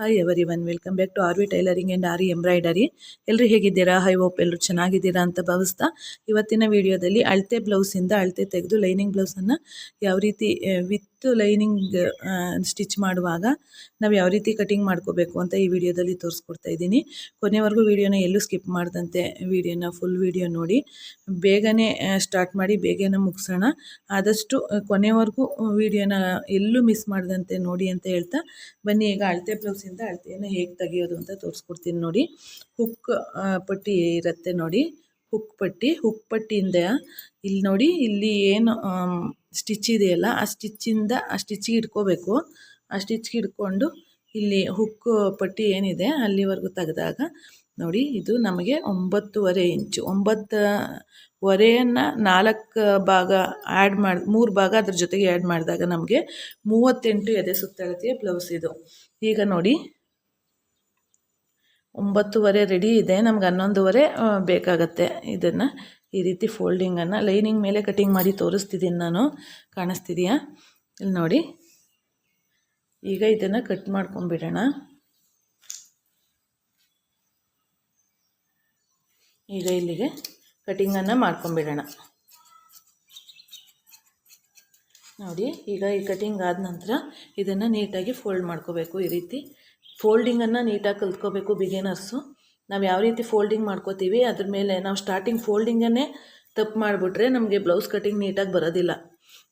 Hi everyone welcome back to R V tailoring and aari embroidery ಎಲ್ಲರೂ ಹೇಗಿದ್ದೀರಾ? High hope ಎಲ್ಲರೂ ಚೆನ್ನಾಗಿದ್ದೀರಾ ಅಂತ ಭಾವಿಸ್ತಾ ಇವತ್ತಿನ ವಿಡಿಯೋದಲ್ಲಿ ಅಳತೆ ಬ್ಲೌಸಿಂದ ಅಳತೆ ತೆಗೆದು ಲೈನಿಂಗ್ ಬ್ಲೌಸನ್ನು ಯಾವ ರೀತಿ ವಿತ್ ಲೈನಿಂಗ್ ಸ್ಟಿಚ್ ಮಾಡುವಾಗ ನಾವು ಯಾವ ರೀತಿ ಕಟಿಂಗ್ ಮಾಡ್ಕೋಬೇಕು ಅಂತ ಈ ವಿಡಿಯೋದಲ್ಲಿ ತೋರಿಸ್ಕೊಡ್ತಾ ಇದ್ದೀನಿ. ಕೊನೆವರೆಗೂ ವಿಡಿಯೋನ ಎಲ್ಲೂ ಸ್ಕಿಪ್ ಮಾಡ್ದಂತೆ ವಿಡಿಯೋನ, ಫುಲ್ ವಿಡಿಯೋ ನೋಡಿ. ಬೇಗನೆ ಸ್ಟಾರ್ಟ್ ಮಾಡಿ ಬೇಗನೆ ಮುಗಿಸೋಣ. ಆದಷ್ಟು ಕೊನೆವರೆಗೂ ವಿಡಿಯೋನ ಎಲ್ಲೂ ಮಿಸ್ ಮಾಡ್ದಂತೆ ನೋಡಿ ಅಂತ ಹೇಳ್ತಾ, ಬನ್ನಿ ಈಗ ಅಳತೆ ಬ್ಲೌಸಿಂದ ಅಳತೆಯನ್ನು ಹೇಗೆ ತೆಗೆಯೋದು ಅಂತ ತೋರಿಸ್ಕೊಡ್ತೀನಿ ನೋಡಿ. ಹುಕ್ ಪಟ್ಟಿ ಇರುತ್ತೆ ನೋಡಿ. ಹುಕ್ ಪಟ್ಟಿ ಹುಕ್ ಪಟ್ಟಿಯಿಂದ ಇಲ್ಲಿ ನೋಡಿ ಇಲ್ಲಿ ಏನು ಸ್ಟಿಚ್ ಇದೆಯಲ್ಲ, ಆ ಸ್ಟಿಚ್ಚಿಂದ ಆ ಸ್ಟಿಚ್ಗೆ ಇಟ್ಕೋಬೇಕು. ಆ ಸ್ಟಿಚ್ಗೆ ಇಟ್ಕೊಂಡು ಇಲ್ಲಿ ಹುಕ್ ಪಟ್ಟಿ ಏನಿದೆ ಅಲ್ಲಿವರೆಗೂ ತೆಗೆದಾಗ ನೋಡಿ ಇದು ನಮಗೆ ಒಂಬತ್ತುವರೆ ಇಂಚು. ಒಂಬತ್ತುವರೆಯನ್ನು ನಾಲ್ಕು ಭಾಗ ಆ್ಯಡ್ ಮಾಡಿ, ಮೂರು ಭಾಗ ಅದ್ರ ಜೊತೆಗೆ ಆ್ಯಡ್ ಮಾಡಿದಾಗ ನಮಗೆ ಮೂವತ್ತೆಂಟು ಎದೆ ಸುತ್ತಳತೆಯ ಬ್ಲೌಸ್ ಇದು. ಈಗ ನೋಡಿ ಒಂಬತ್ತುವರೆ ರೆಡಿ ಇದೆ, ನಮ್ಗೆ ಹನ್ನೊಂದುವರೆ ಬೇಕಾಗತ್ತೆ ಇದನ್ನು. ಈ ರೀತಿ ಫೋಲ್ಡಿಂಗನ್ನು ಲೈನಿಂಗ್ ಮೇಲೆ ಕಟಿಂಗ್ ಮಾಡಿ ತೋರಿಸ್ತಿದ್ದೀನಿ ನಾನು. ಕಾಣಿಸ್ತಿದೆಯಾ? ಇಲ್ಲಿ ನೋಡಿ. ಈಗ ಇದನ್ನು ಕಟ್ ಮಾಡ್ಕೊಂಬಿಡೋಣ ಈಗ ಇಲ್ಲಿಗೆ ಕಟ್ಟಿಂಗನ್ನು ಮಾಡ್ಕೊಂಬಿಡೋಣ ನೋಡಿ, ಈಗ ಈ ಕಟ್ಟಿಂಗ್ ಆದ ನಂತರ ಇದನ್ನು ನೀಟಾಗಿ ಫೋಲ್ಡ್ ಮಾಡ್ಕೋಬೇಕು ಈ ರೀತಿ. ಫೋಲ್ಡಿಂಗನ್ನು ನೀಟಾಗಿ ಕಲ್ತ್ಕೋಬೇಕು ಬಿಗಿನರ್ಸು. ನಾವು ಯಾವ ರೀತಿ ಫೋಲ್ಡಿಂಗ್ ಮಾಡ್ಕೋತೀವಿ, ಅದ್ರ ಮೇಲೆ ನಾವು ಸ್ಟಾರ್ಟಿಂಗ್ ಫೋಲ್ಡಿಂಗನ್ನೇ ತಪ್ಪು ಮಾಡಿಬಿಟ್ರೆ ನಮಗೆ ಬ್ಲೌಸ್ ಕಟಿಂಗ್ ನೀಟಾಗಿ ಬರೋದಿಲ್ಲ.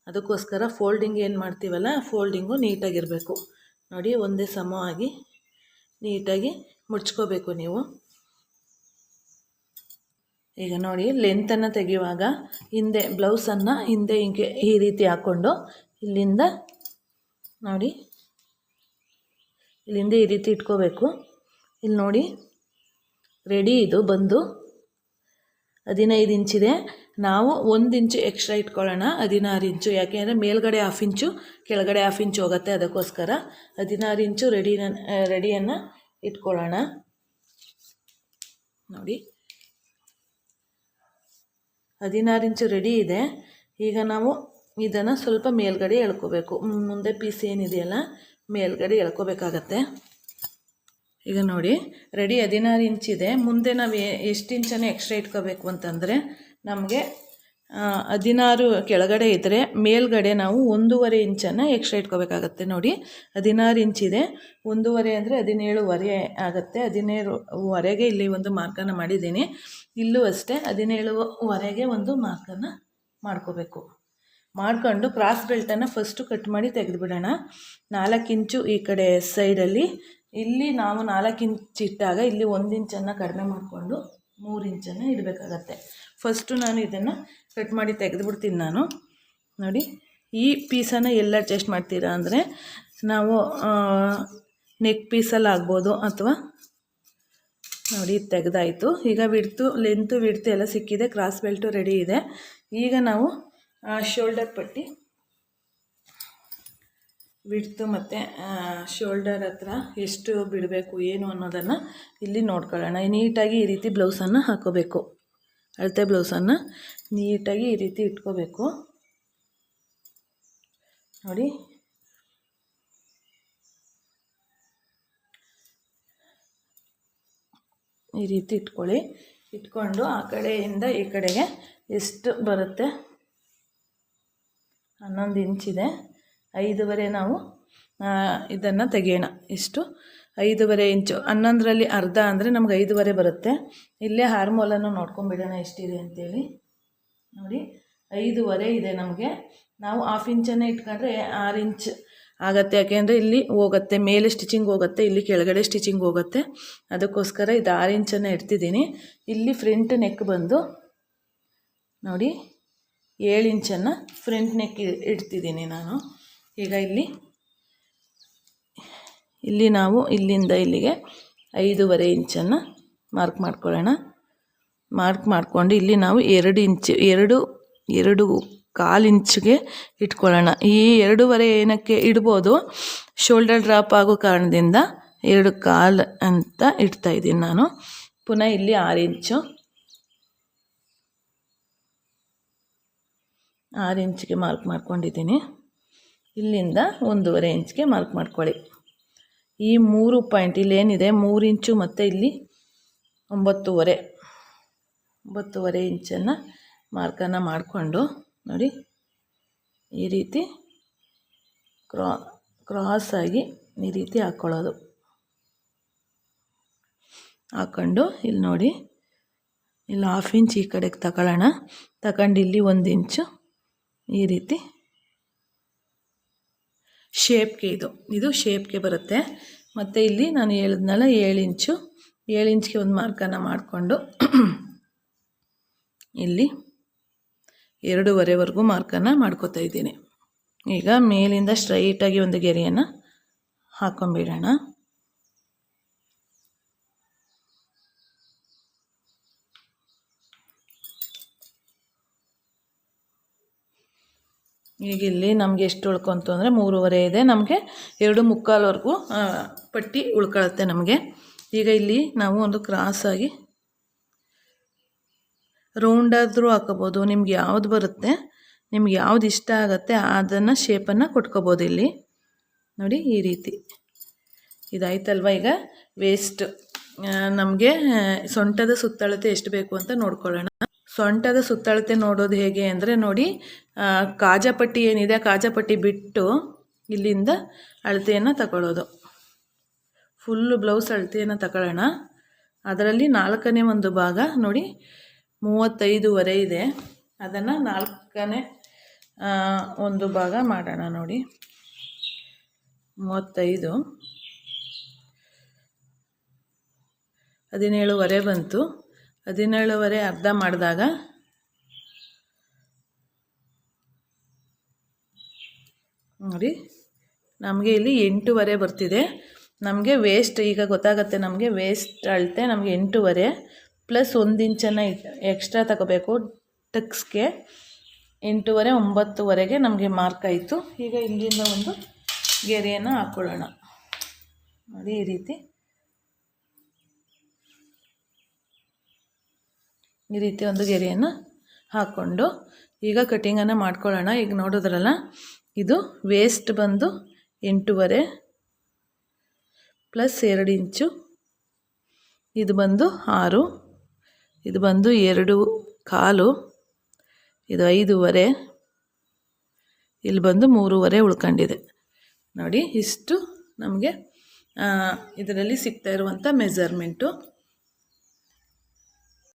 ಅದಕ್ಕೋಸ್ಕರ ಫೋಲ್ಡಿಂಗ್ ಏನು ಮಾಡ್ತೀವಲ್ಲ, ಫೋಲ್ಡಿಂಗು ನೀಟಾಗಿರಬೇಕು. ನೋಡಿ, ಒಂದೇ ಸಮವಾಗಿ ನೀಟಾಗಿ ಮುಡ್ಚ್ಕೋಬೇಕು ನೀವು. ಈಗ ನೋಡಿ ಲೆಂತನ್ನು ತೆಗೆಯುವಾಗ ಹಿಂದೆ ಬ್ಲೌಸನ್ನು ಹಿಂದೆ ಹಿಂಗೆ ಈ ರೀತಿ ಹಾಕ್ಕೊಂಡು ಇಲ್ಲಿಂದ ನೋಡಿ ಇಲ್ಲಿಂದ ಈ ರೀತಿ ಇಟ್ಕೋಬೇಕು. ಇಲ್ಲಿ ನೋಡಿ ರೆಡಿ ಇದು ಬಂದು ಹದಿನೈದು ಇಂಚಿದೆ ನಾವು ಒಂದು ಇಂಚು ಎಕ್ಸ್ಟ್ರಾ ಇಟ್ಕೊಳ್ಳೋಣ, ಹದಿನಾರು ಇಂಚು ಯಾಕೆಂದರೆ ಮೇಲ್ಗಡೆ ಹಾಫ್ ಇಂಚು ಕೆಳಗಡೆ ಹಾಫ್ ಇಂಚು ಹೋಗುತ್ತೆ ಅದಕ್ಕೋಸ್ಕರ. ಹದಿನಾರು ಇಂಚು ರೆಡಿನ ರೆಡಿಯನ್ನು ಇಟ್ಕೊಳ್ಳೋಣ. ನೋಡಿ, ಹದಿನಾರು ಇಂಚು ರೆಡಿ ಇದೆ. ಈಗ ನಾವು ಇದನ್ನು ಸ್ವಲ್ಪ ಮೇಲ್ಗಡೆ ಎಳ್ಕೋಬೇಕು. ಮುಂದೆ ಪೀಸ್ ಏನಿದೆಯಲ್ಲ, ಮೇಲ್ಗಡೆ ಎಳ್ಕೋಬೇಕಾಗತ್ತೆ. ಈಗ ನೋಡಿ ರೆಡಿ ಹದಿನಾರು ಇಂಚಿದೆ ಮುಂದೆ ನಾವು ಎಷ್ಟು ಇಂಚನ್ನು ಎಕ್ಸ್ಟ್ರಾ ಇಟ್ಕೋಬೇಕು ಅಂತಂದರೆ, ನಮಗೆ ಹದಿನಾರು ಕೆಳಗಡೆ ಇದ್ದರೆ ಮೇಲ್ಗಡೆ ನಾವು ಒಂದೂವರೆ ಇಂಚನ್ನು ಎಕ್ಸ್ಟ್ರಾ ಇಟ್ಕೋಬೇಕಾಗತ್ತೆ. ನೋಡಿ, ಹದಿನಾರು ಇಂಚಿದೆ ಒಂದೂವರೆ ಅಂದರೆ ಹದಿನೇಳುವರೆ ಆಗುತ್ತೆ. ಹದಿನೇಳುವರೆಗೆ ಇಲ್ಲಿ ಒಂದು ಮಾರ್ಕನ್ನು ಮಾಡಿದ್ದೀನಿ. ಇಲ್ಲೂ ಅಷ್ಟೇ, ಹದಿನೇಳುವರೆಗೆ ಒಂದು ಮಾರ್ಕನ್ನು ಮಾಡ್ಕೋಬೇಕು. ಮಾಡ್ಕೊಂಡು ಕ್ರಾಸ್ ಬೆಲ್ಟನ್ನು ಫಸ್ಟು ಕಟ್ ಮಾಡಿ ತೆಗೆದುಬಿಡೋಣ. ನಾಲ್ಕು ಇಂಚು ಈ ಕಡೆ ಸೈಡಲ್ಲಿ ಇಲ್ಲಿ ನಾವು ನಾಲ್ಕು ಇಂಚ್ ಇಟ್ಟಾಗ ಇಲ್ಲಿ ಒಂದು ಇಂಚನ್ನು ಕಡಿಮೆ ಮಾಡಿಕೊಂಡು ಮೂರು ಇಂಚನ್ನು ಇಡಬೇಕಾಗತ್ತೆ. ಫಸ್ಟು ನಾನು ಇದನ್ನು ಕಟ್ ಮಾಡಿ ತೆಗೆದುಬಿಡ್ತೀನಿ ನಾನು. ನೋಡಿ, ಈ ಪೀಸನ್ನು ಎಲ್ಲ ಅಡ್ಜಸ್ಟ್ ಮಾಡ್ತೀರಾ ಅಂದರೆ ನಾವು ನೆಕ್ ಪೀಸಲ್ಲಿ ಆಗ್ಬೋದು ಅಥವಾ ನೋಡಿ ತೆಗೆದಾಯಿತು. ಈಗ ವಿಡ್ತು ಲೆಂತು ವಿಡ್ತು ಎಲ್ಲ ಸಿಕ್ಕಿದೆ ಕ್ರಾಸ್ ಬೆಲ್ಟು ರೆಡಿ ಇದೆ. ಈಗ ನಾವು ಶೋಲ್ಡರ್ ಪಟ್ಟಿ. ಬಿಡ್ತು ಮತ್ತು ಶೋಲ್ಡರ್ ಹತ್ರ ಎಷ್ಟು ಬಿಡಬೇಕು, ಏನು ಅನ್ನೋದನ್ನು ಇಲ್ಲಿ ನೋಡ್ಕೊಳ್ಳೋಣ. ನೀಟಾಗಿ ಈ ರೀತಿ ಬ್ಲೌಸನ್ನು ಹಾಕೋಬೇಕು. ಅಳತೆ ಬ್ಲೌಸನ್ನು ನೀಟಾಗಿ ಈ ರೀತಿ ಇಟ್ಕೋಬೇಕು. ನೋಡಿ. ಈ ರೀತಿ ಇಟ್ಕೊಳ್ಳಿ. ಇಟ್ಕೊಂಡು ಆ ಕಡೆಯಿಂದ ಈ ಕಡೆಗೆ ಎಷ್ಟು ಬರುತ್ತೆ? ಹನ್ನೊಂದು ಇಂಚಿದೆ ಐದುವರೆ ನಾವು ಇದನ್ನು ತೆಗೆಯೋಣ. ಇಷ್ಟು? ಐದೂವರೆ ಇಂಚು. ಹನ್ನೊಂದರಲ್ಲಿ ಅರ್ಧ ಅಂದರೆ ನಮ್ಗೆ ಐದುವರೆ ಬರುತ್ತೆ. ಇಲ್ಲೇ ಹಾರ್ಮೋಲನ್ನು ನೋಡ್ಕೊಂಬಿಡೋಣ ಎಷ್ಟಿದೆ ಅಂತೇಳಿ. ನೋಡಿ, ಐದೂವರೆ ಇದೆ ನಮಗೆ. ನಾವು ಹಾಫ್ ಇಂಚನ್ನು ಇಟ್ಕೊಂಡ್ರೆ ಆರು ಇಂಚ್ ಆಗತ್ತೆ. ಯಾಕೆಂದರೆ ಇಲ್ಲಿ ಹೋಗುತ್ತೆ, ಮೇಲೆ ಸ್ಟಿಚಿಂಗ್ ಹೋಗುತ್ತೆ, ಇಲ್ಲಿ ಕೆಳಗಡೆ ಸ್ಟಿಚಿಂಗ್ ಹೋಗುತ್ತೆ. ಅದಕ್ಕೋಸ್ಕರ ಇದು ಆರು ಇಂಚನ್ನು ಇಡ್ತಿದ್ದೀನಿ. ಇಲ್ಲಿ ಫ್ರಂಟ್ ನೆಕ್ ಬಂದು, ನೋಡಿ ಏಳು ಇಂಚನ್ನು ಫ್ರಂಟ್ ನೆಕ್ ಇಡ್ತಿದ್ದೀನಿ ನಾನು. ಈಗ ಇಲ್ಲಿ ಇಲ್ಲಿ ನಾವು ಇಲ್ಲಿಂದ ಇಲ್ಲಿಗೆ ಐದೂವರೆ ಇಂಚನ್ನು ಮಾರ್ಕ್ ಮಾಡ್ಕೊಳ್ಳೋಣ. ಮಾರ್ಕ್ ಮಾಡಿಕೊಂಡು ಇಲ್ಲಿ ನಾವು ಎರಡು ಇಂಚ್, ಎರಡು ಎರಡು ಕಾಲು ಇಂಚಿಗೆ ಇಟ್ಕೊಳ್ಳೋಣ. ಈ ಎರಡೂವರೆ ಏನಕ್ಕೆ ಇಡ್ಬೋದು? ಶೋಲ್ಡರ್ ಡ್ರಾಪ್ ಆಗೋ ಕಾರಣದಿಂದ ಎರಡು ಕಾಲು ಅಂತ ಇಡ್ತಾಯಿದ್ದೀನಿ ನಾನು. ಪುನಃ ಇಲ್ಲಿ ಆರು ಇಂಚು ಆರು ಇಂಚಿಗೆ ಮಾರ್ಕ್ ಮಾಡ್ಕೊಂಡಿದ್ದೀನಿ. ಇಲ್ಲಿಂದ ಒಂದೂವರೆ ಇಂಚ್ಗೆ ಮಾರ್ಕ್ ಮಾಡ್ಕೊಳ್ಳಿ. ಈ ಮೂರು ಪಾಯಿಂಟ್ ಇಲ್ಲೇನಿದೆ, ಮೂರು ಇಂಚು ಮತ್ತು ಇಲ್ಲಿ ಒಂಬತ್ತೂವರೆ ಒಂಬತ್ತೂವರೆ ಇಂಚನ್ನು ಮಾರ್ಕನ್ನು ಮಾಡಿಕೊಂಡು ನೋಡಿ, ಈ ರೀತಿ ಕ್ರಾ ಕ್ರಾಸಾಗಿ ಈ ರೀತಿ ಹಾಕ್ಕೊಳ್ಳೋದು ಹಾಕ್ಕೊಂಡು ಇಲ್ಲಿ ನೋಡಿ, ಇಲ್ಲಿ ಹಾಫ್ ಇಂಚ್ ಈ ಕಡೆಗೆ ತಗೊಳ್ಳೋಣ. ತಗೊಂಡು ಇಲ್ಲಿ ಒಂದು ಇಂಚು ಈ ರೀತಿ. ಶೇಪ್ಗೆ ಇದು ಇದು ಶೇಪ್ಗೆ ಬರುತ್ತೆ. ಮತ್ತು ಇಲ್ಲಿ ನಾನು ಹೇಳಿದ್ನಲ್ಲ ಏಳು ಇಂಚು. ಏಳು ಇಂಚ್ಗೆ ಒಂದು ಮಾರ್ಕನ್ನು ಮಾಡಿಕೊಂಡು ಇಲ್ಲಿ ಎರಡೂವರೆವರೆಗೂ ಮಾರ್ಕನ್ನು ಮಾಡ್ಕೋತಾ ಇದ್ದೀನಿ. ಈಗ ಮೇಲಿಂದ ಸ್ಟ್ರೈಟಾಗಿ ಒಂದು ಗೆರೆಯನ್ನು ಹಾಕೊಂಬಿಡೋಣ. ಈಗ ಇಲ್ಲಿ ನಮಗೆ ಎಷ್ಟು ಉಳ್ಕೊಂತು ಅಂದರೆ ಮೂರುವರೆ ಇದೆ. ನಮಗೆ ಎರಡು ಮುಕ್ಕಾಲ್ವರೆಗೂ ಪಟ್ಟಿ ಉಳ್ಕೊಳುತ್ತೆ ನಮಗೆ. ಈಗ ಇಲ್ಲಿ ನಾವು ಒಂದು ಕ್ರಾಸಾಗಿ ರೌಂಡಾದರೂ ಹಾಕೋಬೋದು. ನಿಮ್ಗೆ ಯಾವ್ದು ಬರುತ್ತೆ, ನಿಮ್ಗೆ ಯಾವ್ದು ಇಷ್ಟ ಆಗುತ್ತೆ ಅದನ್ನು ಶೇಪನ್ನು ಕೊಟ್ಕೋಬೋದು ಇಲ್ಲಿ. ನೋಡಿ ಈ ರೀತಿ. ಇದಾಯ್ತಲ್ವ ಈಗ? ವೇಸ್ಟ್ ನಮಗೆ ಸೊಂಟದ ಸುತ್ತಳತೆ ಎಷ್ಟು ಬೇಕು ಅಂತ ನೋಡ್ಕೊಳ್ಳೋಣ. ಸೊಂಟದ ಸುತ್ತಳತೆ ನೋಡೋದು ಹೇಗೆ ಅಂದರೆ ನೋಡಿ ಕಾಜಾಪಟ್ಟಿ ಏನಿದೆ ಕಾಜಾಪಟ್ಟಿ ಬಿಟ್ಟು ಇಲ್ಲಿಂದ ಅಳತೆಯನ್ನು ತಗೊಳ್ಳೋದು. ಫುಲ್ಲು ಬ್ಲೌಸ್ ಅಳತೆಯನ್ನು ತಗೊಳ್ಳೋಣ. ಅದರಲ್ಲಿ ನಾಲ್ಕನೇ ಒಂದು ಭಾಗ ನೋಡಿ, ಮೂವತ್ತೈದುವರೆ ಇದೆ. ಅದನ್ನು ನಾಲ್ಕನೇ ಒಂದು ಭಾಗ ಮಾಡೋಣ ನೋಡಿ. ಮೂವತ್ತೈದು. ಹದಿನೇಳುವರೆ ಬಂತು. ಹದಿನೇಳುವರೆ ಅರ್ಧ ಮಾಡಿದಾಗ ನೋಡಿ, ನಮಗೆ ಇಲ್ಲಿ ಎಂಟೂವರೆ ಬರ್ತಿದೆ. ನಮಗೆ ವೇಸ್ಟ್ ಈಗ ಗೊತ್ತಾಗುತ್ತೆ, ನಮಗೆ ವೇಸ್ಟ್ ಅಳತೆ ನಮಗೆ ಎಂಟೂವರೆ ಪ್ಲಸ್ ಒಂದು ಇಂಚನ್ನು ಎಕ್ಸ್ಟ್ರಾ ತಗೋಬೇಕು. ಟಕ್ಸ್ಗೆ ಎಂಟೂವರೆ, ಒಂಬತ್ತುವರೆಗೆ ನಮಗೆ ಮಾರ್ಕ್ ಆಯಿತು. ಈಗ ಇಲ್ಲಿಂದ ಒಂದು ಗೆರೆಯನ್ನು ಹಾಕ್ಕೊಳ್ಳೋಣ ನೋಡಿ ಈ ರೀತಿ. ಈ ರೀತಿ ಒಂದು ಗೆರೆಯನ್ನು ಹಾಕ್ಕೊಂಡು ಈಗ ಕಟ್ಟಿಂಗನ್ನು ಮಾಡ್ಕೊಳ್ಳೋಣ. ಈಗ ನೋಡಿದ್ರಲ್ಲ, ಇದು ವೇಸ್ಟ್ ಬಂದು ಎಂಟೂವರೆ ಪ್ಲಸ್ ಎರಡು ಇಂಚು, ಇದು ಬಂದು ಆರು, ಇದು ಬಂದು ಎರಡು ಕಾಲು, ಇದು ಐದೂವರೆ, ಇಲ್ಲಿ ಬಂದು ಮೂರುವರೆ ಉಳ್ಕೊಂಡಿದೆ. ನೋಡಿ, ಇಷ್ಟು ನಮಗೆ ಇದರಲ್ಲಿ ಸಿಗ್ತಾ ಇರುವಂಥ ಮೆಜರ್ಮೆಂಟು